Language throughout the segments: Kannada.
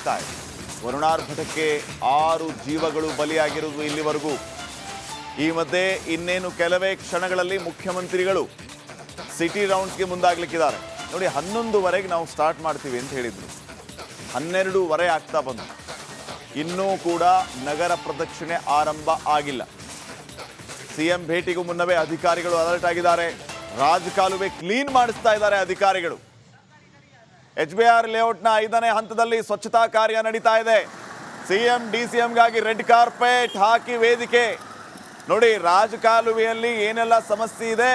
ಆಗ್ತಾ ಇದೆ. ವರುಣಾರ್ಭಟಕ್ಕೆ ಆರು ಜೀವಗಳು ಬಲಿಯಾಗಿರುವುದು ಇಲ್ಲಿವರೆಗೂ. ಈ ಮಧ್ಯೆ ಇನ್ನೇನು ಕೆಲವೇ ಕ್ಷಣಗಳಲ್ಲಿ ಮುಖ್ಯಮಂತ್ರಿಗಳು ಸಿಟಿ ರೌಂಡ್ಸ್ಗೆ ಮುಂದಾಗ್ಲಿಕ್ಕಿದ್ದಾರೆ. ನೋಡಿ, ಹನ್ನೊಂದುವರೆಗೆ ನಾವು ಸ್ಟಾರ್ಟ್ ಮಾಡ್ತೀವಿ ಅಂತ ಹೇಳಿದ್ರು. ಹನ್ನೆರಡೂವರೆ ಆಗ್ತಾ ಬಂತು. ಇನ್ನೂ ಕೂಡ ನಗರ ಪ್ರದಕ್ಷಿಣೆ ಆರಂಭ ಆಗಿಲ್ಲ. ಸಿಎಂ ಭೇಟಿಗೂ ಮುನ್ನವೇ ಅಧಿಕಾರಿಗಳು ಅಲರ್ಟ್ ಆಗಿದ್ದಾರೆ. ರಾಜಕಾಲುವೆ ಕ್ಲೀನ್ ಮಾಡಿಸ್ತಾ ಇದ್ದಾರೆ ಅಧಿಕಾರಿಗಳು. ಎಚ್ ಬಿ ಆರ್ ಲೇಔಟ್ನ ಐದನೇ ಹಂತದಲ್ಲಿ ಸ್ವಚ್ಛತಾ ಕಾರ್ಯ ನಡೀತಾ ಇದೆ. ಸಿಎಂ ಡಿ ಗಾಗಿ ರೆಡ್ ಕಾರ್ಪೆಟ್ ಹಾಕಿ ವೇದಿಕೆ. ನೋಡಿ, ರಾಜಕಾಲುವೆಯಲ್ಲಿ ಏನೆಲ್ಲ ಸಮಸ್ಯೆ ಇದೆ?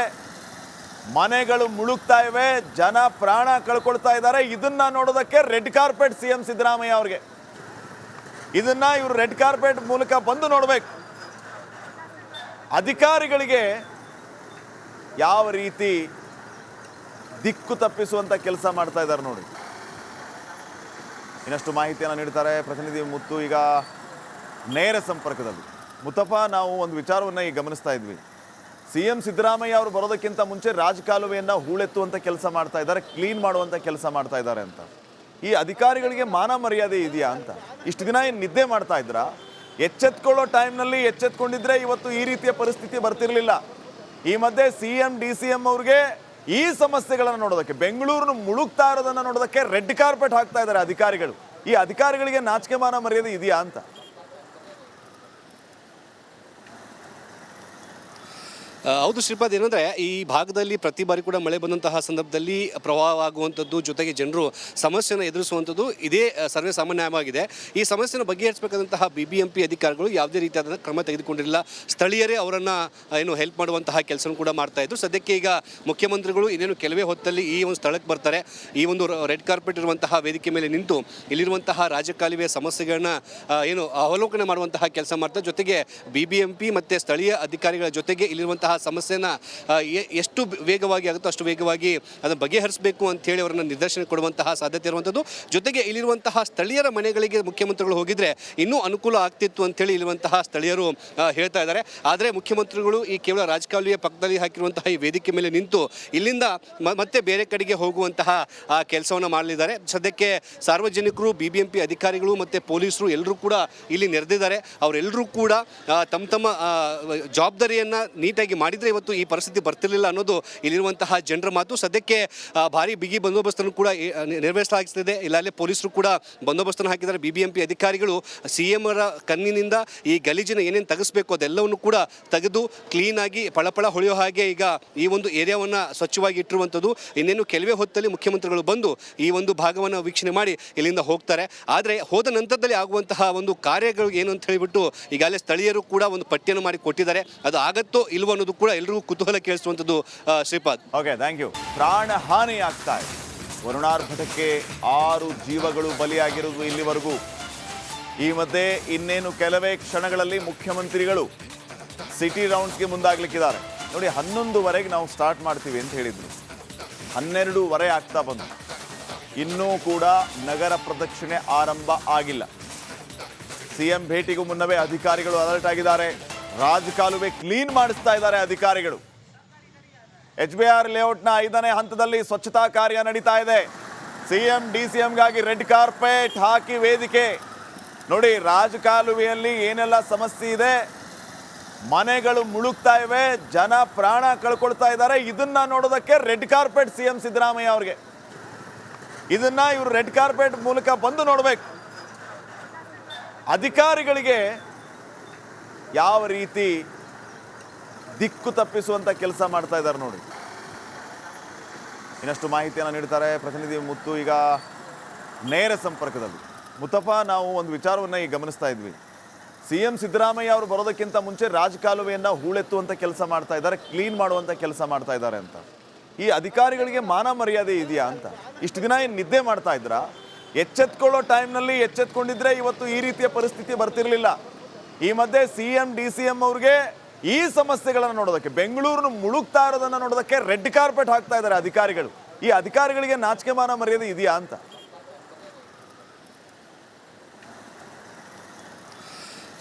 ಮನೆಗಳು ಮುಳುಗ್ತಾ ಇವೆ, ಜನ ಪ್ರಾಣ ಕಳ್ಕೊಳ್ತಾ ಇದ್ದಾರೆ. ಇದನ್ನ ನೋಡೋದಕ್ಕೆ ರೆಡ್ ಕಾರ್ಪೆಟ್ ಸಿಎಂ ಸಿದ್ದರಾಮಯ್ಯ ಅವ್ರಿಗೆ. ಇದನ್ನ ಇವರು ರೆಡ್ ಕಾರ್ಪೆಟ್ ಮೂಲಕ ಬಂದು ನೋಡಬೇಕು. ಅಧಿಕಾರಿಗಳಿಗೆ ಯಾವ ರೀತಿ ದಿಕ್ಕು ತಪ್ಪಿಸುವಂತ ಕೆಲಸ ಮಾಡ್ತಾ ಇದ್ದಾರೆ ನೋಡಿ. ಇನ್ನಷ್ಟು ಮಾಹಿತಿಯನ್ನು ನೀಡ್ತಾರೆ ಪ್ರತಿನಿಧಿ ಮುತ್ತು. ಈಗ ನೇರ ಸಂಪರ್ಕದಲ್ಲಿ ಮುತ್ತಪ್ಪ, ನಾವು ಒಂದು ವಿಚಾರವನ್ನು ಈಗ ಗಮನಿಸ್ತಾ ಇದ್ವಿ. ಸಿ ಎಂ ಸಿದ್ದರಾಮಯ್ಯ ಅವರು ಬರೋದಕ್ಕಿಂತ ಮುಂಚೆ ರಾಜಕಾಲುವೆಯನ್ನ ಹೂಳೆತ್ತುವಂತ ಕೆಲಸ ಮಾಡ್ತಾ ಇದ್ದಾರೆ, ಕ್ಲೀನ್ ಮಾಡುವಂತ ಕೆಲಸ ಮಾಡ್ತಾ ಇದ್ದಾರೆ ಅಂತ. ಈ ಅಧಿಕಾರಿಗಳಿಗೆ ಮಾನ ಮರ್ಯಾದೆ ಇದೆಯಾ ಅಂತ. ಇಷ್ಟು ದಿನ ಏನು ನಿದ್ದೆ ಮಾಡ್ತಾ ಇದ್ರಾ? ಎಚ್ಚೆತ್ಕೊಳ್ಳೋ ಟೈಮ್ನಲ್ಲಿ ಎಚ್ಚೆತ್ಕೊಂಡಿದ್ರೆ ಇವತ್ತು ಈ ರೀತಿಯ ಪರಿಸ್ಥಿತಿ ಬರ್ತಿರಲಿಲ್ಲ. ಈ ಮಧ್ಯೆ C M D C M ಅವ್ರಿಗೆ ಈ ಸಮಸ್ಯೆಗಳನ್ನು ನೋಡೋದಕ್ಕೆ, ಬೆಂಗಳೂರನ್ನು ಮುಳುಗ್ತಾ ಇರೋದನ್ನ ನೋಡೋದಕ್ಕೆ ರೆಡ್ ಕಾರ್ಪೆಟ್ ಹಾಕ್ತಾ ಇದ್ದಾರೆ ಅಧಿಕಾರಿಗಳು. ಈ ಅಧಿಕಾರಿಗಳಿಗೆ ನಾಚಿಕೆ ಮಾನ ಮರ್ಯಾದೆ ಇದೆಯಾ ಅಂತ? ಹೌದು ಶ್ರೀಪಾದ್, ಏನಂದ್ರೆ ಈ ಭಾಗದಲ್ಲಿ ಪ್ರತಿ ಬಾರಿ ಕೂಡ ಮಳೆ ಬಂದಂತಹ ಸಂದರ್ಭದಲ್ಲಿ ಪ್ರವಾಹ ಆಗುವಂಥದ್ದು ಜೊತೆಗೆ ಜನರು ಸಮಸ್ಯೆಯನ್ನು ಎದುರಿಸುವಂಥದ್ದು ಇದೇ ಸರ್ವೇ ಸಾಮಾನ್ಯವಾಗಿದೆ. ಈ ಸಮಸ್ಯೆನ ಬಗೆಹರಿಸಬೇಕಾದಂತಹ ಬಿ ಬಿ ಎಂ ಪಿ ಅಧಿಕಾರಿಗಳು ಯಾವುದೇ ರೀತಿಯಾದ ಕ್ರಮ ತೆಗೆದುಕೊಂಡಿರಲಿಲ್ಲ. ಸ್ಥಳೀಯರೇ ಅವರನ್ನು ಏನು ಹೆಲ್ಪ್ ಮಾಡುವಂತಹ ಕೆಲಸ ಕೂಡ ಮಾಡ್ತಾ ಇದ್ರು. ಸದ್ಯಕ್ಕೆ ಈಗ ಮುಖ್ಯಮಂತ್ರಿಗಳು ಇನ್ನೇನು ಕೆಲವೇ ಹೊತ್ತಲ್ಲಿ ಈ ಒಂದು ಸ್ಥಳಕ್ಕೆ ಬರ್ತಾರೆ. ಈ ಒಂದು ರೆಡ್ ಕಾರ್ಪೆಟ್ ಇರುವಂತಹ ವೇದಿಕೆ ಮೇಲೆ ನಿಂತು ಇಲ್ಲಿರುವಂತಹ ರಾಜಕಾಲುವೆ ಸಮಸ್ಯೆಗಳನ್ನ ಏನು ಅವಲೋಕನ ಮಾಡುವಂತಹ ಕೆಲಸ ಮಾಡ್ತಾರೆ. ಜೊತೆಗೆ ಬಿ ಬಿ ಎಂ ಪಿ ಮತ್ತು ಸ್ಥಳೀಯ ಅಧಿಕಾರಿಗಳ ಜೊತೆಗೆ ಇಲ್ಲಿರುವಂತಹ ಆ, ಸಮಸ್ಯೆನ ಎಷ್ಟು ವೇಗವಾಗಿ ಆಗುತ್ತೋ ಅಷ್ಟು ವೇಗವಾಗಿ ಅದನ್ನು ಬಗೆಹರಿಸಬೇಕು ಅಂತ ಹೇಳಿ ಅವರನ್ನ ನಿರ್ದೇಶನ ಕೊಡುವಂತಹ ಸಾಧ್ಯತೆ ಇರುವಂಥದ್ದು. ಜೊತೆಗೆ ಇಲ್ಲಿರುವಂತಹ ಸ್ಥಳೀಯರ ಮನೆಗಳಿಗೆ ಮುಖ್ಯಮಂತ್ರಿಗಳು ಹೋಗಿದ್ರೆ ಇನ್ನೂ ಅನುಕೂಲ ಆಗ್ತಿತ್ತು ಅಂತೇಳಿ ಇಲ್ಲಿರುವಂತಹ ಸ್ಥಳೀಯರು ಹೇಳ್ತಾ ಇದ್ದಾರೆ. ಆದರೆ ಮುಖ್ಯಮಂತ್ರಿಗಳು ಈ ಕೇವಲ ರಾಜಕಾಲುವೆಯ ಪಕ್ಕದಲ್ಲಿ ಹಾಕಿರುವಂತಹ ಈ ವೇದಿಕೆ ಮೇಲೆ ನಿಂತು ಇಲ್ಲಿಂದ ಮತ್ತೆ ಬೇರೆ ಕಡೆಗೆ ಹೋಗುವಂತಹ ಕೆಲಸವನ್ನು ಮಾಡಲಿದ್ದಾರೆ. ಸದ್ಯಕ್ಕೆ ಸಾರ್ವಜನಿಕರು ಬಿ ಅಧಿಕಾರಿಗಳು ಮತ್ತು ಪೊಲೀಸರು ಎಲ್ಲರೂ ಕೂಡ ಇಲ್ಲಿ ನೆರೆದಿದ್ದಾರೆ. ಅವರೆಲ್ಲರೂ ಕೂಡ ತಮ್ಮ ತಮ್ಮ ಜವಾಬ್ದಾರಿಯನ್ನು ನೀಟಾಗಿ ಮಾಡಿದರೆ ಇವತ್ತು ಈ ಪರಿಸ್ಥಿತಿ ಬರ್ತಿರಲಿಲ್ಲ ಅನ್ನೋದು ಇಲ್ಲಿರುವಂತಹ ಜನರ ಮಾತು. ಸದ್ಯಕ್ಕೆ ಭಾರಿ ಬಿಗಿ ಬಂದೋಬಸ್ತನ್ನು ಕೂಡ ಈ, ಇಲ್ಲಾಗಲೇ ಪೊಲೀಸರು ಕೂಡ ಬಂದೋಬಸ್ತನ್ನು ಹಾಕಿದ್ದಾರೆ. ಬಿ ಬಿ ಎಂ ಅಧಿಕಾರಿಗಳು ಸಿ ಎಂ ಅವರ ಕಣ್ಣಿನಿಂದ ಈ ಗಲೀಜಿನ ಏನೇನು ತೆಗೆಸಬೇಕು ಅದೆಲ್ಲವನ್ನು ಕೂಡ ತೆಗೆದು ಕ್ಲೀನಾಗಿ ಪಳಪಳ ಹೊಳೆಯೋ ಹಾಗೆ ಈಗ ಈ ಒಂದು ಏರಿಯಾವನ್ನು ಸ್ವಚ್ಛವಾಗಿ ಇಟ್ಟಿರುವಂಥದ್ದು. ಇನ್ನೇನು ಕೆಲವೇ ಹೊತ್ತಲ್ಲಿ ಮುಖ್ಯಮಂತ್ರಿಗಳು ಬಂದು ಈ ಒಂದು ಭಾಗವನ್ನು ವೀಕ್ಷಣೆ ಮಾಡಿ ಇಲ್ಲಿಂದ ಹೋಗ್ತಾರೆ. ಆದರೆ ಹೋದ ನಂತರದಲ್ಲಿ ಆಗುವಂತಹ ಒಂದು ಕಾರ್ಯಗಳು ಏನು ಅಂತ ಹೇಳಿಬಿಟ್ಟು ಈಗಾಗಲೇ ಸ್ಥಳೀಯರು ಕೂಡ ಒಂದು ಪಟ್ಟಿಯನ್ನು ಮಾಡಿ ಕೊಟ್ಟಿದ್ದಾರೆ. ಅದು ಆಗತ್ತೋ ಇಲ್ವೋ ಅನ್ನೋದು ಕೂಡ ಎಲ್ರಿಗೂ ಕುತೂಹಲ ಕೇಳಿಸುವಂಥದ್ದು ಶ್ರೀಪಾದ್. ಓಕೆ ಥ್ಯಾಂಕ್ ಯು ಪ್ರಾಣ ಹಾನಿ ಆಗ್ತಾ ಇದೆ. ವರುಣಾರ್ಭಟಕ್ಕೆ ಆರು ಜೀವಗಳು ಬಲಿಯಾಗಿರುವುದು ಇಲ್ಲಿವರೆಗೂ. ಈ ಮಧ್ಯೆ ಇನ್ನೇನು ಕೆಲವೇ ಕ್ಷಣಗಳಲ್ಲಿ ಮುಖ್ಯಮಂತ್ರಿಗಳು ಸಿಟಿ ರೌಂಡ್ಸ್ಗೆ ಮುಂದಾಗ್ಲಿಕ್ಕಿದ್ದಾರೆ. ನೋಡಿ, ಹನ್ನೊಂದುವರೆಗೆ ನಾವು ಸ್ಟಾರ್ಟ್ ಮಾಡ್ತೀವಿ ಅಂತ ಹೇಳಿದ್ರು. ಹನ್ನೆರಡೂವರೆ ಆಗ್ತಾ ಬಂತು. ಇನ್ನೂ ಕೂಡ ನಗರ ಪ್ರದಕ್ಷಿಣೆ ಆರಂಭ ಆಗಿಲ್ಲ. ಸಿಎಂ ಭೇಟಿಗೂ ಮುನ್ನವೇ ಅಧಿಕಾರಿಗಳು ಅಲರ್ಟ್ ಆಗಿದ್ದಾರೆ. ರಾಜಕಾಲುವೆ ಕ್ಲೀನ್ ಮಾಡಿಸ್ತಾ ಇದ್ದಾರೆ ಅಧಿಕಾರಿಗಳು. ಎಚ್ ಬಿ ಆರ್ ಲೇಔಟ್ನ ಐದನೇ ಹಂತದಲ್ಲಿ ಸ್ವಚ್ಛತಾ ಕಾರ್ಯ ನಡೀತಾ ಇದೆ. ಸಿಎಂ ಡಿ ಗಾಗಿ ರೆಡ್ ಕಾರ್ಪೆಟ್ ಹಾಕಿ ವೇದಿಕೆ. ನೋಡಿ, ರಾಜಕಾಲುವೆಯಲ್ಲಿ ಏನೆಲ್ಲ ಸಮಸ್ಯೆ ಇದೆ? ಮನೆಗಳು ಮುಳುಗ್ತಾ ಇವೆ, ಜನ ಪ್ರಾಣ ಕಳ್ಕೊಳ್ತಾ ಇದ್ದಾರೆ. ಇದನ್ನ ನೋಡೋದಕ್ಕೆ ರೆಡ್ ಕಾರ್ಪೆಟ್ ಸಿಎಂ ಸಿದ್ದರಾಮಯ್ಯ ಅವ್ರಿಗೆ. ಇದನ್ನ ಇವರು ರೆಡ್ ಕಾರ್ಪೆಟ್ ಮೂಲಕ ಬಂದು ನೋಡ್ಬೇಕು. ಅಧಿಕಾರಿಗಳಿಗೆ ಯಾವ ರೀತಿ ದಿಕ್ಕು ತಪ್ಪಿಸುವಂತ ಕೆಲಸ ಮಾಡ್ತಾ ಇದ್ದಾರೆ ನೋಡಿ. ಇನ್ನಷ್ಟು ಮಾಹಿತಿಯನ್ನು ನೀಡ್ತಾರೆ ಪ್ರತಿನಿಧಿ ಮುತ್ತು ಈಗ ನೇರ ಸಂಪರ್ಕದಲ್ಲಿ. ಮುತ್ತಪ್ಪ, ನಾವು ಒಂದು ವಿಚಾರವನ್ನು ಈಗ ಗಮನಿಸ್ತಾ ಇದ್ವಿ. ಸಿ ಎಂ ಸಿದ್ದರಾಮಯ್ಯ ಅವರು ಬರೋದಕ್ಕಿಂತ ಮುಂಚೆ ರಾಜಕಾಲುವೆಯನ್ನ ಹೂಳೆತ್ತುವಂತ ಕೆಲಸ ಮಾಡ್ತಾ ಇದ್ದಾರೆ, ಕ್ಲೀನ್ ಮಾಡುವಂತ ಕೆಲಸ ಮಾಡ್ತಾ ಇದ್ದಾರೆ ಅಂತ. ಈ ಅಧಿಕಾರಿಗಳಿಗೆ ಮಾನ ಮರ್ಯಾದೆ ಇದೆಯಾ ಅಂತ. ಇಷ್ಟು ದಿನ ಏನು ನಿದ್ದೆ ಮಾಡ್ತಾ ಇದ್ರಾ? ಎಚ್ಚೆತ್ಕೊಳ್ಳೋ ಟೈಮ್ನಲ್ಲಿ ಎಚ್ಚೆತ್ಕೊಂಡಿದ್ರೆ ಇವತ್ತು ಈ ರೀತಿಯ ಪರಿಸ್ಥಿತಿ ಬರ್ತಿರ್ಲಿಲ್ಲ. ಈ ಮಧ್ಯೆ C M, D C M ಅವ್ರಿಗೆ ಈ ಸಮಸ್ಯೆಗಳನ್ನು ನೋಡೋದಕ್ಕೆ ಬೆಂಗಳೂರನ್ನು ಮುಳುಗ್ತಾ ಇರೋದನ್ನ ನೋಡೋದಕ್ಕೆ ರೆಡ್ ಕಾರ್ಪೆಟ್ ಹಾಕ್ತಾ ಇದ್ದಾರೆ ಅಧಿಕಾರಿಗಳು. ಈ ಅಧಿಕಾರಿಗಳಿಗೆ ನಾಚಿಕೆ ಮಾನ ಮರ್ಯಾದೆ ಇದೆಯಾ ಅಂತ?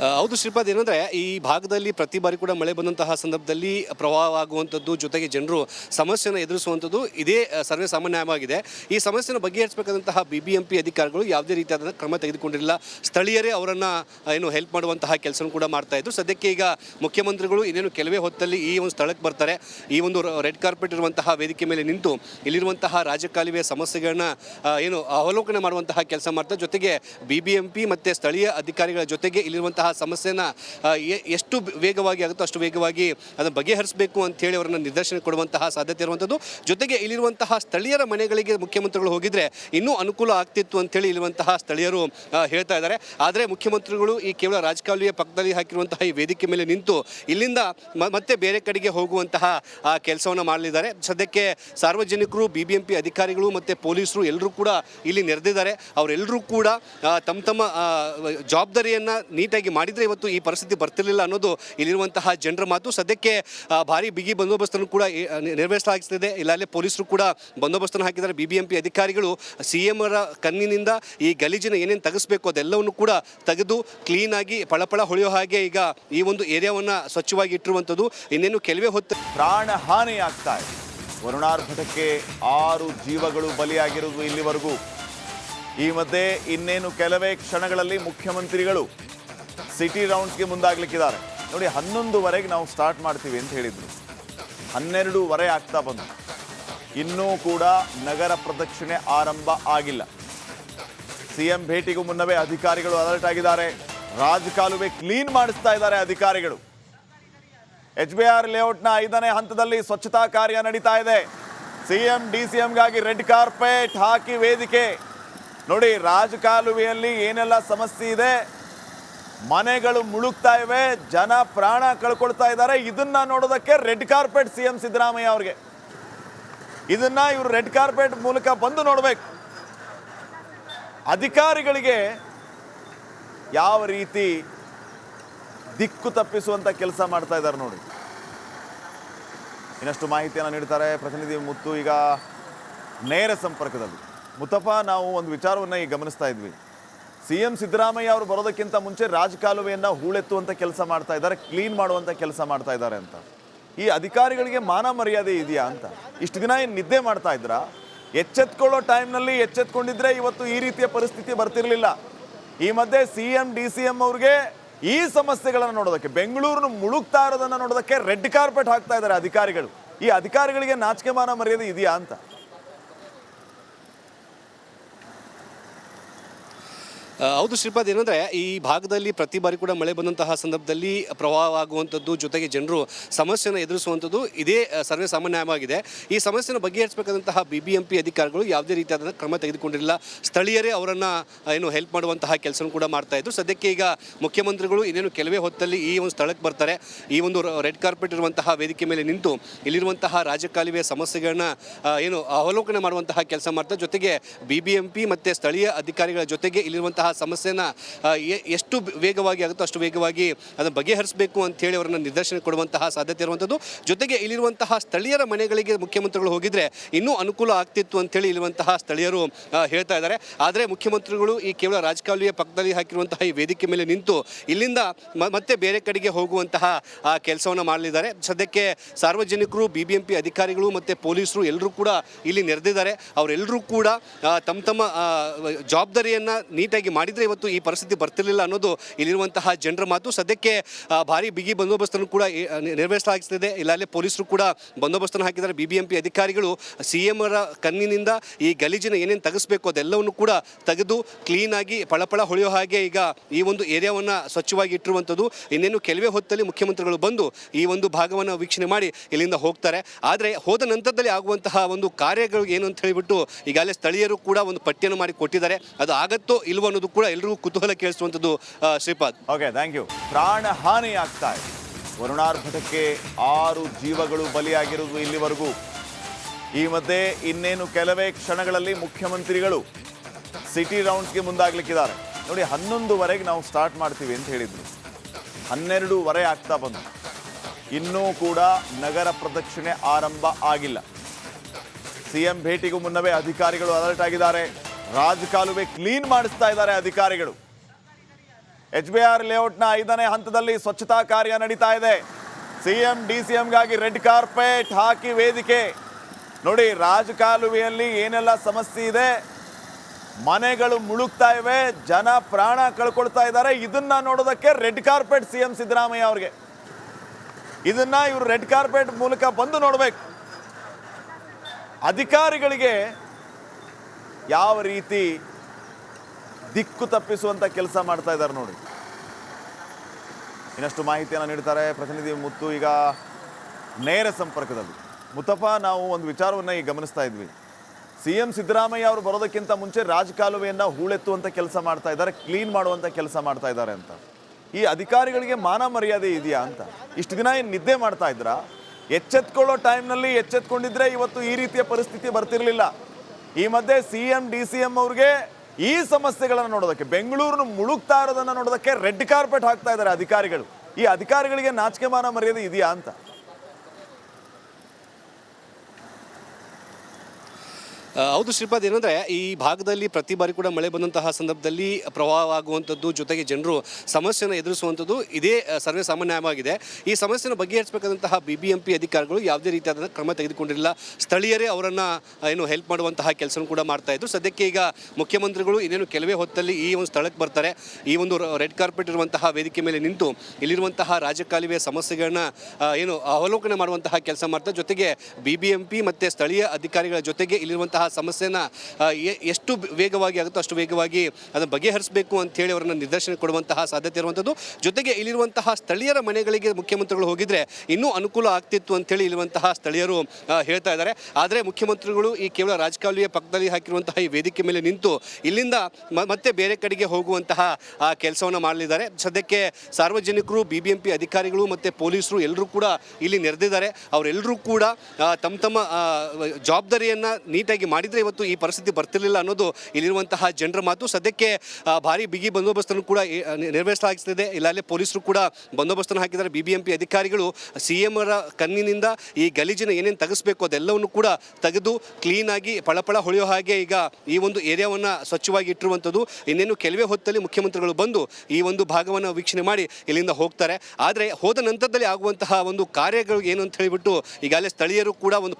ಹೌದು ಶ್ರೀಪಾದ್, ಏನಂದ್ರೆ ಈ ಭಾಗದಲ್ಲಿ ಪ್ರತಿ ಬಾರಿ ಕೂಡ ಮಳೆ ಬಂದಂತಹ ಸಂದರ್ಭದಲ್ಲಿ ಪ್ರವಾಹ ಆಗುವಂಥದ್ದು ಜೊತೆಗೆ ಜನರು ಸಮಸ್ಯೆಯನ್ನು ಎದುರಿಸುವಂಥದ್ದು ಇದೇ ಸರ್ವೇ ಸಾಮಾನ್ಯವಾಗಿದೆ. ಈ ಸಮಸ್ಯೆಯನ್ನು ಬಗೆಹರಿಸಬೇಕಾದಂತಹ ಬಿ ಬಿ ಎಂ ಪಿ ಅಧಿಕಾರಿಗಳು ಯಾವುದೇ ರೀತಿಯಾದ ಕ್ರಮ ತೆಗೆದುಕೊಂಡಿರಲಿಲ್ಲ. ಸ್ಥಳೀಯರೇ ಅವರನ್ನು ಏನು ಹೆಲ್ಪ್ ಮಾಡುವಂತಹ ಕೆಲಸ ಕೂಡ ಮಾಡ್ತಾ ಇದ್ರು. ಸದ್ಯಕ್ಕೆ ಈಗ ಮುಖ್ಯಮಂತ್ರಿಗಳು ಇನ್ನೇನು ಕೆಲವೇ ಹೊತ್ತಲ್ಲಿ ಈ ಒಂದು ಸ್ಥಳಕ್ಕೆ ಬರ್ತಾರೆ. ಈ ಒಂದು ರೆಡ್ ಕಾರ್ಪೆಟ್ ಇರುವಂತಹ ವೇದಿಕೆ ಮೇಲೆ ನಿಂತು ಇಲ್ಲಿರುವಂತಹ ರಾಜಕಾಲುವೆ ಸಮಸ್ಯೆಗಳನ್ನ ಏನು ಅವಲೋಕನ ಮಾಡುವಂತಹ ಕೆಲಸ ಮಾಡ್ತಾರೆ ಜೊತೆಗೆ ಬಿ ಬಿ ಎಂ ಪಿ ಮತ್ತು ಸ್ಥಳೀಯ ಅಧಿಕಾರಿಗಳ ಜೊತೆಗೆ ಇಲ್ಲಿರುವಂತಹ ಸಮಸ್ಯೆನ ಎಷ್ಟು ವೇಗವಾಗಿ ಆಗುತ್ತೋ ಅಷ್ಟು ವೇಗವಾಗಿ ಅದನ್ನು ಬಗೆಹರಿಸಬೇಕು ಅಂತೇಳಿ ಅವರನ್ನು ನಿರ್ದೇಶನ ಕೊಡುವಂತಹ ಸಾಧ್ಯತೆ ಇರುವಂಥದ್ದು. ಜೊತೆಗೆ ಇಲ್ಲಿರುವಂತಹ ಸ್ಥಳೀಯರ ಮನೆಗಳಿಗೆ ಮುಖ್ಯಮಂತ್ರಿಗಳು ಹೋಗಿದ್ರೆ ಇನ್ನೂ ಅನುಕೂಲ ಆಗ್ತಿತ್ತು ಅಂತೇಳಿ ಇಲ್ಲಿರುವಂತಹ ಸ್ಥಳೀಯರು ಹೇಳ್ತಾ ಇದ್ದಾರೆ. ಆದರೆ ಮುಖ್ಯಮಂತ್ರಿಗಳು ಈ ಕೇವಲ ರಾಜಕಾಲುವೆಯ ಪಕ್ಕದಲ್ಲಿ ಹಾಕಿರುವಂತಹ ಈ ವೇದಿಕೆ ಮೇಲೆ ನಿಂತು ಇಲ್ಲಿಂದ ಮತ್ತೆ ಬೇರೆ ಕಡೆಗೆ ಹೋಗುವಂತಹ ಕೆಲಸವನ್ನು ಮಾಡಲಿದ್ದಾರೆ. ಸದ್ಯಕ್ಕೆ ಸಾರ್ವಜನಿಕರು ಬಿ ಅಧಿಕಾರಿಗಳು ಮತ್ತು ಪೊಲೀಸರು ಎಲ್ಲರೂ ಕೂಡ ಇಲ್ಲಿ ನೆರೆದಿದ್ದಾರೆ. ಅವರೆಲ್ಲರೂ ಕೂಡ ತಮ್ಮ ತಮ್ಮ ಜವಾಬ್ದಾರಿಯನ್ನು ನೀಟಾಗಿ ಮಾಡಿದರೆ ಇವತ್ತು ಈ ಪರಿಸ್ಥಿತಿ ಬರ್ತಿರಲಿಲ್ಲ ಅನ್ನೋದು ಇಲ್ಲಿರುವಂತಹ ಜನರ ಮಾತು. ಸದ್ಯಕ್ಕೆ ಭಾರಿ ಬಿಗಿ ಬಂದೋಬಸ್ತನ್ನು ಕೂಡ ನಿರ್ವಹಿಸಲಾಗಿಸ್ತಿದೆ ಇಲ್ಲಲ್ಲೇ ಪೊಲೀಸರು ಕೂಡ ಬಂದೋಬಸ್ತನ್ನು ಹಾಕಿದ್ದಾರೆ. ಬಿ ಬಿ ಎಂ ಅಧಿಕಾರಿಗಳು ಸಿ ಎಂ ಅವರ ಕಣ್ಣಿನಿಂದ ಈ ಗಲೀಜಿನ ಏನೇನು ತೆಗೆಸಬೇಕು ಅದೆಲ್ಲವನ್ನು ಕೂಡ ತೆಗೆದು ಕ್ಲೀನಾಗಿ ಪಳಪಳ ಹೊಳೆಯೋ ಹಾಗೆ ಈಗ ಈ ಒಂದು ಏರಿಯಾವನ್ನು ಸ್ವಚ್ಛವಾಗಿ ಇಟ್ಟಿರುವಂಥದ್ದು. ಇನ್ನೇನು ಕೆಲವೇ ಹೊತ್ತು ಪ್ರಾಣ ಹಾನಿಯಾಗ್ತಾ ಇದೆ. ವರುಣಾರ್ಭಟಕ್ಕೆ ಆರು ಜೀವಗಳು ಬಲಿಯಾಗಿರುವುದು ಇಲ್ಲಿವರೆಗೂ. ಈ ಮಧ್ಯೆ ಇನ್ನೇನು ಕೆಲವೇ ಕ್ಷಣಗಳಲ್ಲಿ ಮುಖ್ಯಮಂತ್ರಿಗಳು ಸಿಟಿ ರೌಂಡ್ಸ್ಗೆ ಮುಂದಾಗ್ಲಿಕ್ಕಿದ್ದಾರೆ. ನೋಡಿ, ಹನ್ನೊಂದುವರೆಗೆ ನಾವು ಸ್ಟಾರ್ಟ್ ಮಾಡ್ತೀವಿ ಅಂತ ಹೇಳಿದ್ರು. ಹನ್ನೆರಡೂವರೆ ಆಗ್ತಾ ಬಂತು. ಇನ್ನೂ ಕೂಡ ನಗರ ಪ್ರದಕ್ಷಿಣೆ ಆರಂಭ ಆಗಿಲ್ಲ. ಸಿಎಂ ಭೇಟಿಗೂ ಮುನ್ನವೇ ಅಧಿಕಾರಿಗಳು ಅಲರ್ಟ್ ಆಗಿದ್ದಾರೆ. ರಾಜಕಾಲುವೆ ಕ್ಲೀನ್ ಮಾಡಿಸ್ತಾ ಇದ್ದಾರೆ ಅಧಿಕಾರಿಗಳು. ಎಚ್ ಬಿ ಆರ್ ಲೇಔಟ್ನ ಐದನೇ ಹಂತದಲ್ಲಿ ಸ್ವಚ್ಛತಾ ಕಾರ್ಯ ನಡೀತಾ ಇದೆ. ಸಿಎಂ, ಡಿ ಗಾಗಿ ರೆಡ್ ಕಾರ್ಪೆಟ್ ಹಾಕಿ ವೇದಿಕೆ. ನೋಡಿ, ರಾಜಕಾಲುವೆಯಲ್ಲಿ ಏನೆಲ್ಲ ಸಮಸ್ಯೆ ಇದೆ? ಮನೆಗಳು ಮುಳುಗ್ತಾ ಇವೆ, ಜನ ಪ್ರಾಣ ಕಳ್ಕೊಳ್ತಾ ಇದ್ದಾರೆ. ಇದನ್ನ ನೋಡೋದಕ್ಕೆ red carpet C M Siddaramaiah ಅವ್ರಿಗೆ. ಇದನ್ನ ಇವರು ರೆಡ್ ಕಾರ್ಪೆಟ್ ಮೂಲಕ ಬಂದು ನೋಡಬೇಕು. ಅಧಿಕಾರಿಗಳಿಗೆ ಯಾವ ರೀತಿ ದಿಕ್ಕು ತಪ್ಪಿಸುವಂತ ಕೆಲಸ ಮಾಡ್ತಾ ಇದ್ದಾರೆ ನೋಡಿ. ಇನ್ನಷ್ಟು ಮಾಹಿತಿಯನ್ನು ನೀಡ್ತಾರೆ ಪ್ರತಿನಿಧಿ ಮುತ್ತು ಈಗ ನೇರ ಸಂಪರ್ಕದಲ್ಲಿ. ಮುತ್ತಪ್ಪ, ನಾವು ಒಂದು ವಿಚಾರವನ್ನು ಈಗ ಗಮನಿಸ್ತಾ ಇದ್ವಿ. ಸಿ ಎಂ ಸಿದ್ದರಾಮಯ್ಯ ಅವರು ಬರೋದಕ್ಕಿಂತ ಮುಂಚೆ ರಾಜಕಾಲುವೆಯನ್ನು ಹೂಳೆತ್ತುವಂಥ ಕೆಲಸ ಮಾಡ್ತಾ ಇದ್ದಾರೆ ಕ್ಲೀನ್ ಮಾಡುವಂಥ ಕೆಲಸ ಮಾಡ್ತಾ ಇದ್ದಾರೆ ಅಂತ. ಈ ಅಧಿಕಾರಿಗಳಿಗೆ ಮಾನ ಮರ್ಯಾದೆ ಇದೆಯಾ ಅಂತ. ಇಷ್ಟು ದಿನ ಏನು ನಿದ್ದೆ ಮಾಡ್ತಾ ಇದ್ರಾ? ಎಚ್ಚೆತ್ಕೊಳ್ಳೋ ಟೈಮ್ನಲ್ಲಿ ಎಚ್ಚೆತ್ಕೊಂಡಿದ್ರೆ ಇವತ್ತು ಈ ರೀತಿಯ ಪರಿಸ್ಥಿತಿ ಬರ್ತಿರಲಿಲ್ಲ. ಈ ಮಧ್ಯೆ C M D C M ಅವ್ರಿಗೆ ಈ ಸಮಸ್ಯೆಗಳನ್ನು ನೋಡೋದಕ್ಕೆ ಬೆಂಗಳೂರನ್ನು ಮುಳುಗ್ತಾ ಇರೋದನ್ನು ನೋಡೋದಕ್ಕೆ ರೆಡ್ ಕಾರ್ಪೆಟ್ ಹಾಕ್ತಾ ಇದ್ದಾರೆ ಅಧಿಕಾರಿಗಳು. ಈ ಅಧಿಕಾರಿಗಳಿಗೆ ನಾಚಿಕೆ ಮಾನ ಮರ್ಯಾದೆ ಇದೆಯಾ ಅಂತ. ಹೌದು ಶ್ರೀಪಾದ್, ಏನಂದರೆ ಈ ಭಾಗದಲ್ಲಿ ಪ್ರತಿ ಬಾರಿ ಕೂಡ ಮಳೆ ಬಂದಂತಹ ಸಂದರ್ಭದಲ್ಲಿ ಪ್ರವಾಹ ಆಗುವಂಥದ್ದು ಜೊತೆಗೆ ಜನರು ಸಮಸ್ಯೆಯನ್ನು ಎದುರಿಸುವಂಥದ್ದು ಇದೇ ಸರ್ವೇ ಸಾಮಾನ್ಯವಾಗಿದೆ. ಈ ಸಮಸ್ಯೆಯನ್ನು ಬಗೆಹರಿಸಬೇಕಾದಂತಹ ಬಿ ಬಿ ಎಂ ಪಿ ಅಧಿಕಾರಿಗಳು ಯಾವುದೇ ರೀತಿಯಾದ ಕ್ರಮ ತೆಗೆದುಕೊಂಡಿರಲಿಲ್ಲ. ಸ್ಥಳೀಯರೇ ಅವರನ್ನು ಏನು ಹೆಲ್ಪ್ ಮಾಡುವಂತಹ ಕೆಲಸ ಕೂಡ ಮಾಡ್ತಾ ಇದ್ರು. ಸದ್ಯಕ್ಕೆ ಈಗ ಮುಖ್ಯಮಂತ್ರಿಗಳು ಇನ್ನೇನು ಕೆಲವೇ ಹೊತ್ತಲ್ಲಿ ಈ ಒಂದು ಸ್ಥಳಕ್ಕೆ ಬರ್ತಾರೆ. ಈ ಒಂದು ರೆಡ್ ಕಾರ್ಪೆಟ್ ಇರುವಂತಹ ವೇದಿಕೆ ಮೇಲೆ ನಿಂತು ಇಲ್ಲಿರುವಂತಹ ರಾಜಕಾಲುವೆ ಸಮಸ್ಯೆಗಳನ್ನ ಏನು ಅವಲೋಕನ ಮಾಡುವಂತಹ ಕೆಲಸ ಮಾಡ್ತಾರೆ ಜೊತೆಗೆ ಬಿ ಬಿ ಎಂ ಪಿ ಮತ್ತು ಸ್ಥಳೀಯ ಅಧಿಕಾರಿಗಳ ಜೊತೆಗೆ ಇಲ್ಲಿರುವಂತಹ ಸಮಸ್ಯೆನ ಆ, ಎ- ಎಷ್ಟು ವೇಗವಾಗಿ ಆಗುತ್ತೋ ಅಷ್ಟು ವೇಗವಾಗಿ ಅದನ್ನು ಬಗೆಹರಿಸಬೇಕು ಅಂತೇಳಿ ಅವರನ್ನು ನಿರ್ದೇಶನ ಕೊಡುವಂತಹ ಸಾಧ್ಯತೆ ಇರುವಂಥದ್ದು. ಜೊತೆಗೆ ಇಲ್ಲಿರುವಂತಹ ಸ್ಥಳೀಯರ ಮನೆಗಳಿಗೆ ಮುಖ್ಯಮಂತ್ರಿಗಳು ಹೋಗಿದ್ರೆ ಇನ್ನೂ ಅನುಕೂಲ ಆಗ್ತಿತ್ತು ಅಂತೇಳಿ ಇಲ್ಲಿರುವಂತಹ ಸ್ಥಳೀಯರು ಹೇಳ್ತಾ ಇದ್ದಾರೆ. ಆದರೆ ಮುಖ್ಯಮಂತ್ರಿಗಳು ಈ ಕೇವಲ ರಾಜಕಾಲುವೆಯ ಪಕ್ಕದಲ್ಲಿ ಹಾಕಿರುವಂತಹ ಈ ವೇದಿಕೆ ಮೇಲೆ ನಿಂತು ಇಲ್ಲಿಂದ ಮತ್ತೆ ಬೇರೆ ಕಡೆಗೆ ಹೋಗುವಂತಹ ಕೆಲಸವನ್ನು ಮಾಡಲಿದ್ದಾರೆ. ಸದ್ಯಕ್ಕೆ ಸಾರ್ವಜನಿಕರು ಬಿ ಅಧಿಕಾರಿಗಳು ಮತ್ತು ಪೊಲೀಸರು ಎಲ್ಲರೂ ಕೂಡ ಇಲ್ಲಿ ನೆರೆದಿದ್ದಾರೆ. ಅವರೆಲ್ಲರೂ ಕೂಡ ತಮ್ಮ ತಮ್ಮ ಜವಾಬ್ದಾರಿಯನ್ನು ನೀಟಾಗಿ ಮಾಡಿದರೆ ಇವತ್ತು ಈ ಪರಿಸ್ಥಿತಿ ಬರ್ತಿರಲಿಲ್ಲ ಅನ್ನೋದು ಇಲ್ಲಿರುವಂತಹ ಜನರ ಮಾತು. ಸದ್ಯಕ್ಕೆ ಭಾರಿ ಬಿಗಿ ಬಂದೋಬಸ್ತನ್ನು ಕೂಡ ನಿರ್ವಹಿಸಲಾಗ್ತಿದೆ ಇಲ್ಲಲ್ಲೇ ಪೊಲೀಸರು ಕೂಡ ಬಂದೋಬಸ್ತನ್ನು ಹಾಕಿದ್ದಾರೆ. ಬಿ ಬಿ ಎಂ ಪಿ ಅಧಿಕಾರಿಗಳು ಸಿ ಎಂ ಅವರ ಕಣ್ಣಿನಿಂದ ಈ ಗಲೀಜಿನ ಏನೇನು ತೆಗೆಸಬೇಕು ಅದೆಲ್ಲವನ್ನು ಕೂಡ ತೆಗೆದು ಕ್ಲೀನಾಗಿ ಪಳಪಳ ಹೊಳೆಯೋ ಹಾಗೆ ಈಗ ಈ ಒಂದು ಏರಿಯಾವನ್ನು ಸ್ವಚ್ಛವಾಗಿ ಇಟ್ಟಿರುವಂಥದ್ದು. ಇನ್ನೇನು ಕೆಲವೇ ಹೊತ್ತಲ್ಲಿ ಮುಖ್ಯಮಂತ್ರಿಗಳು ಬಂದು ಈ ಒಂದು ಭಾಗವನ್ನು ವೀಕ್ಷಣೆ ಮಾಡಿ ಇಲ್ಲಿಂದ ಹೋಗ್ತಾರೆ. ಆದರೆ ಹೋದ ನಂತರದಲ್ಲಿ ಆಗುವಂತಹ ಒಂದು ಕಾರ್ಯಗಳು ಏನು ಅಂತ ಹೇಳಿಬಿಟ್ಟು ಈಗಾಗಲೇ ಸ್ಥಳೀಯರು ಕೂಡ ಒಂದು ಪಟ್ಟಿಯನ್ನು ಮಾಡಿ ಕೊಟ್ಟಿದ್ದಾರೆ. ಅದು ಆಗತ್ತೋ ಇಲ್ವೋ ಕೂಡ ಎಲ್ರಿಗೂ ಕುತೂಹಲ ಕೇಳಿಸುವಂಥದ್ದು ಶ್ರೀಪಾದ್. ಓಕೆ ಥ್ಯಾಂಕ್ ಯು ಪ್ರಾಣ ಹಾನಿ ಇದೆ. ವರುಣಾರ್ಭಟಕ್ಕೆ ಆರು ಜೀವಗಳು ಬಲಿಯಾಗಿರುವುದು ಇಲ್ಲಿವರೆಗೂ. ಈ ಮಧ್ಯೆ ಇನ್ನೇನು ಕೆಲವೇ ಕ್ಷಣಗಳಲ್ಲಿ ಮುಖ್ಯಮಂತ್ರಿಗಳು ಸಿಟಿ ರೌಂಡ್ಸ್ಗೆ ಮುಂದಾಗ್ಲಿಕ್ಕಿದ್ದಾರೆ. ನೋಡಿ, ಹನ್ನೊಂದುವರೆಗೆ ನಾವು ಸ್ಟಾರ್ಟ್ ಮಾಡ್ತೀವಿ ಅಂತ ಹೇಳಿದ್ರು. ಹನ್ನೆರಡೂವರೆ ಆಗ್ತಾ ಬಂತು. ಇನ್ನೂ ಕೂಡ ನಗರ ಪ್ರದಕ್ಷಿಣೆ ಆರಂಭ ಆಗಿಲ್ಲ. ಸಿಎಂ ಭೇಟಿಗೂ ಮುನ್ನವೇ ಅಧಿಕಾರಿಗಳು ಅಲರ್ಟ್ ಆಗಿದ್ದಾರೆ. ರಾಜಕಾಲುವೆ ಕ್ಲೀನ್ ಮಾಡಿಸ್ತಾ ಇದ್ದಾರೆ ಅಧಿಕಾರಿಗಳು. ಎಚ್ ಬಿ ಆರ್ ಲೇಔಟ್ನ ಐದನೇ ಹಂತದಲ್ಲಿ ಸ್ವಚ್ಛತಾ ಕಾರ್ಯ ನಡೀತಾ ಇದೆ. CM D C red carpet ಹಾಕಿ ವೇದಿಕೆ. ನೋಡಿ, ರಾಜಕಾಲುವೆಯಲ್ಲಿ ಏನೆಲ್ಲ ಸಮಸ್ಯೆ ಇದೆ? ಮನೆಗಳು ಮುಳುಗ್ತಾ ಇವೆ, ಜನ ಪ್ರಾಣ ಕಳ್ಕೊಳ್ತಾ ಇದ್ದಾರೆ. ಇದನ್ನ ನೋಡೋದಕ್ಕೆ red carpet C M Siddaramaiah ಅವ್ರಿಗೆ. ಇದನ್ನ ಇವರು ರೆಡ್ ಕಾರ್ಪೆಟ್ ಮೂಲಕ ಬಂದು ನೋಡಬೇಕು. ಅಧಿಕಾರಿಗಳಿಗೆ ಯಾವ ರೀತಿ ದಿಕ್ಕು ತಪ್ಪಿಸುವಂತ ಕೆಲಸ ಮಾಡ್ತಾ ಇದ್ದಾರೆ ನೋಡಿ. ಇನ್ನಷ್ಟು ಮಾಹಿತಿಯನ್ನು ನೀಡ್ತಾರೆ ಪ್ರತಿನಿಧಿ ಮುತ್ತು. ಈಗ ನೇರ ಸಂಪರ್ಕದಲ್ಲಿ ಮುತ್ತಪ್ಪ, ನಾವು ಒಂದು ವಿಚಾರವನ್ನ ಈಗ ಗಮನಿಸ್ತಾ ಇದ್ವಿ. ಸಿ ಎಂ ಸಿದ್ದರಾಮಯ್ಯ ಅವರು ಬರೋದಕ್ಕಿಂತ ಮುಂಚೆ ರಾಜಕಾಲುವೆಯನ್ನ ಹೂಳೆತ್ತುವಂತ ಕೆಲಸ ಮಾಡ್ತಾ ಇದ್ದಾರೆ, ಕ್ಲೀನ್ ಮಾಡುವಂತ ಕೆಲಸ ಮಾಡ್ತಾ ಇದ್ದಾರೆ ಅಂತ. ಈ ಅಧಿಕಾರಿಗಳಿಗೆ ಮಾನ ಮರ್ಯಾದೆ ಇದೆಯಾ ಅಂತ. ಇಷ್ಟು ದಿನ ಏನು ನಿದ್ದೆ ಮಾಡ್ತಾ ಇದ್ರಾ? ಎಚ್ಚೆತ್ಕೊಳ್ಳೋ ಟೈಮ್ನಲ್ಲಿ ಎಚ್ಚೆತ್ಕೊಂಡಿದ್ರೆ ಇವತ್ತು ಈ ರೀತಿಯ ಪರಿಸ್ಥಿತಿ ಬರ್ತಿರ್ಲಿಲ್ಲ. ಈ ಮಧ್ಯೆ C M D C M ಅವ್ರಿಗೆ ಈ ಸಮಸ್ಯೆಗಳನ್ನು ನೋಡೋದಕ್ಕೆ ಬೆಂಗಳೂರನ್ನು ಮುಳುಗ್ತಾ ಇರೋದನ್ನ ನೋಡೋದಕ್ಕೆ ರೆಡ್ ಕಾರ್ಪೆಟ್ ಹಾಕ್ತಾ ಇದ್ದಾರೆ ಅಧಿಕಾರಿಗಳು. ಈ ಅಧಿಕಾರಿಗಳಿಗೆ ನಾಚಿಕೆ ಮಾನ ಮರ್ಯಾದೆ ಇದೆಯಾ ಅಂತ? ಹೌದು ಶ್ರೀಪಾದ್, ಏನಂದ್ರೆ ಈ ಭಾಗದಲ್ಲಿ ಪ್ರತಿ ಬಾರಿ ಕೂಡ ಮಳೆ ಬಂದಂತಹ ಸಂದರ್ಭದಲ್ಲಿ ಪ್ರವಾಹ ಆಗುವಂಥದ್ದು ಜೊತೆಗೆ ಜನರು ಸಮಸ್ಯೆನ ಎದುರಿಸುವಂಥದ್ದು ಇದೇ ಸರ್ವೇ ಸಾಮಾನ್ಯವಾಗಿದೆ ಈ ಸಮಸ್ಯೆಯನ್ನು ಬಗೆಹರಿಸಬೇಕಾದಂತಹ ಬಿ ಬಿ ಎಂ ಪಿ ಅಧಿಕಾರಿಗಳು ಯಾವುದೇ ರೀತಿಯಾದ ಕ್ರಮ ತೆಗೆದುಕೊಂಡಿರಲಿಲ್ಲ ಸ್ಥಳೀಯರೇ ಅವರನ್ನು ಏನು ಹೆಲ್ಪ್ ಮಾಡುವಂತಹ ಕೆಲಸ ಕೂಡ ಮಾಡ್ತಾ ಇದ್ರು. ಸದ್ಯಕ್ಕೆ ಈಗ ಮುಖ್ಯಮಂತ್ರಿಗಳು ಇನ್ನೇನು ಕೆಲವೇ ಹೊತ್ತಲ್ಲಿ ಈ ಒಂದು ಸ್ಥಳಕ್ಕೆ ಬರ್ತಾರೆ. ಈ ಒಂದು ರೆಡ್ ಕಾರ್ಪೆಟ್ ಇರುವಂತಹ ವೇದಿಕೆ ಮೇಲೆ ನಿಂತು ಇಲ್ಲಿರುವಂತಹ ರಾಜಕಾಲುವೆ ಸಮಸ್ಯೆಗಳನ್ನ ಏನು ಅವಲೋಕನ ಮಾಡುವಂತಹ ಕೆಲಸ ಮಾಡ್ತಾರೆ ಜೊತೆಗೆ ಬಿ ಬಿ ಎಂ ಪಿ ಮತ್ತು ಸ್ಥಳೀಯ ಅಧಿಕಾರಿಗಳ ಜೊತೆಗೆ ಇಲ್ಲಿರುವಂತಹ ಸಮಸ್ಯೆನ ಆ, ಎ- ಎಷ್ಟು ವೇಗವಾಗಿ ಆಗುತ್ತೋ ಅಷ್ಟು ವೇಗವಾಗಿ ಅದನ್ನು ಬಗೆಹರಿಸಬೇಕು ಅಂತ ಹೇಳಿ ಅವರನ್ನು ನಿರ್ದೇಶನ ಕೊಡುವಂತಹ ಸಾಧ್ಯತೆ ಇರುವಂಥದ್ದು. ಜೊತೆಗೆ ಇಲ್ಲಿರುವಂತಹ ಸ್ಥಳೀಯರ ಮನೆಗಳಿಗೆ ಮುಖ್ಯಮಂತ್ರಿಗಳು ಹೋಗಿದ್ರೆ ಇನ್ನೂ ಅನುಕೂಲ ಆಗ್ತಿತ್ತು ಅಂತೇಳಿ ಇಲ್ಲಿರುವಂತಹ ಸ್ಥಳೀಯರು ಹೇಳ್ತಾ ಇದ್ದಾರೆ. ಆದರೆ ಮುಖ್ಯಮಂತ್ರಿಗಳು ಈ ಕೇವಲ ರಾಜಕಾಲುವೆಯ ಪಕ್ಕದಲ್ಲಿ ಹಾಕಿರುವಂತಹ ಈ ವೇದಿಕೆ ಮೇಲೆ ನಿಂತು ಇಲ್ಲಿಂದ ಮತ್ತೆ ಬೇರೆ ಕಡೆಗೆ ಹೋಗುವಂತಹ ಕೆಲಸವನ್ನು ಮಾಡಲಿದ್ದಾರೆ. ಸದ್ಯಕ್ಕೆ ಸಾರ್ವಜನಿಕರು ಬಿ ಅಧಿಕಾರಿಗಳು ಮತ್ತು ಪೊಲೀಸರು ಎಲ್ಲರೂ ಕೂಡ ಇಲ್ಲಿ ನೆರೆದಿದ್ದಾರೆ. ಅವರೆಲ್ಲರೂ ಕೂಡ ತಮ್ಮ ತಮ್ಮ ಆ, ಜವಾಬ್ದಾರಿಯನ್ನು ನೀಟಾಗಿ ಮಾಡಿದರೆ ಇವತ್ತು ಈ ಪರಿಸ್ಥಿತಿ ಬರ್ತಿರಲಿಲ್ಲ ಅನ್ನೋದು ಇಲ್ಲಿರುವಂತಹ ಜನರ ಮಾತು. ಸದ್ಯಕ್ಕೆ ಭಾರಿ ಬಿಗಿ ಬಂದೋಬಸ್ತನ್ನು ಕೂಡ ನೆರವೇರಿಸಲಾಗ್ತಿದೆ ಇಲ್ಲಲ್ಲೇ ಪೊಲೀಸರು ಕೂಡ ಬಂದೋಬಸ್ತನ್ನು ಹಾಕಿದ್ದಾರೆ. ಬಿ ಬಿ ಎಂ ಅಧಿಕಾರಿಗಳು ಸಿ ಎಂ ಅವರ ಕಣ್ಣಿನಿಂದ ಈ ಗಲೀಜಿನ ಏನೇನು ತೆಗೆಸಬೇಕು ಅದೆಲ್ಲವನ್ನು ಕೂಡ ತೆಗೆದು ಕ್ಲೀನಾಗಿ ಪಳಪಳ ಹೊಳೆಯೋ ಹಾಗೆ ಈಗ ಈ ಒಂದು ಏರಿಯಾವನ್ನು ಸ್ವಚ್ಛವಾಗಿ ಇಟ್ಟಿರುವಂಥದ್ದು. ಇನ್ನೇನು ಕೆಲವೇ ಹೊತ್ತಲ್ಲಿ ಮುಖ್ಯಮಂತ್ರಿಗಳು ಬಂದು ಈ ಒಂದು ಭಾಗವನ್ನು ವೀಕ್ಷಣೆ ಮಾಡಿ ಇಲ್ಲಿಂದ ಹೋಗ್ತಾರೆ. ಆದರೆ ಹೋದ ನಂತರದಲ್ಲಿ ಆಗುವಂತಹ ಒಂದು ಕಾರ್ಯಗಳು ಏನು ಅಂತ ಹೇಳಿಬಿಟ್ಟು ಈಗಾಗಲೇ ಸ್ಥಳೀಯರು ಕೂಡ ಒಂದು